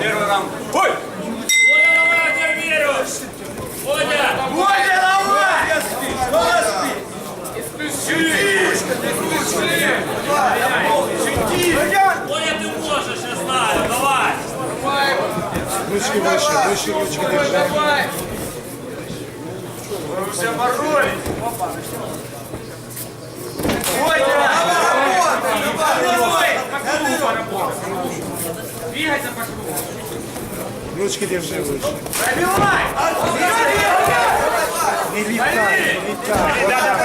Первый раунд. Ой! Оля, давай, я тебе верю! Оля! Оля, давай! Оля, ты можешь, я знаю, давай! Ручки выше, выше ручки держи. Вы все боролись. Ой, Двигайся по кругу. Ручки держи выше. Пробивай! Не летай, не летай.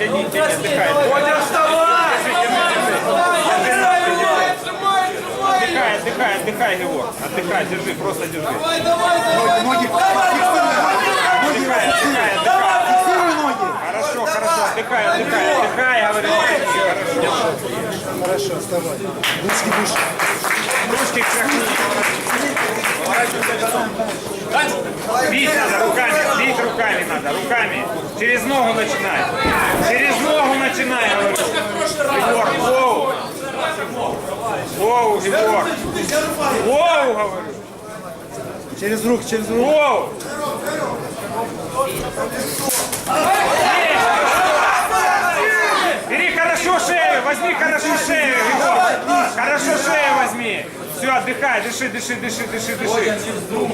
Отдыхай, не тяни, тяни, отдыхай. Оля, вставай! Отдыхай, отдыхай, отдыхай его. Отдыхай, держи, просто держи. Ноги, ноги. Фиксируй ноги. Ноги Отдыхай, отдыхай. Фиксируй ноги. Хорошо, хорошо, отдыхай, отдыхай, отдыхай, говорю. Хорошо. Хорошо, вставай. Ручки выше. Ручки крахни. Бить надо руками, бить руками надо, руками. Через ногу начинай. Через ногу начинай, говорю. Егор, воу. Воу, Егор. Воу, говорю. Через руки, через руки. Воу. Бери хорошо шею, возьми хорошо шею, Егор. Хорошо шею возьми. Все, отдыхай, дыши, дыши, дыши, дыши, дыши.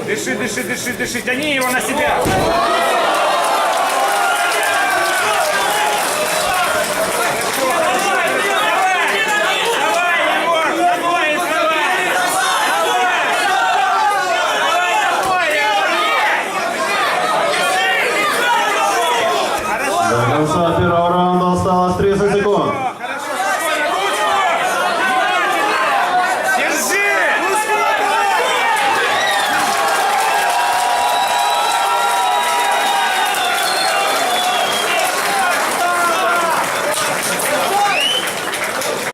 Дыши, дыши, дыши, дыши, дыши. Тяни его на себя.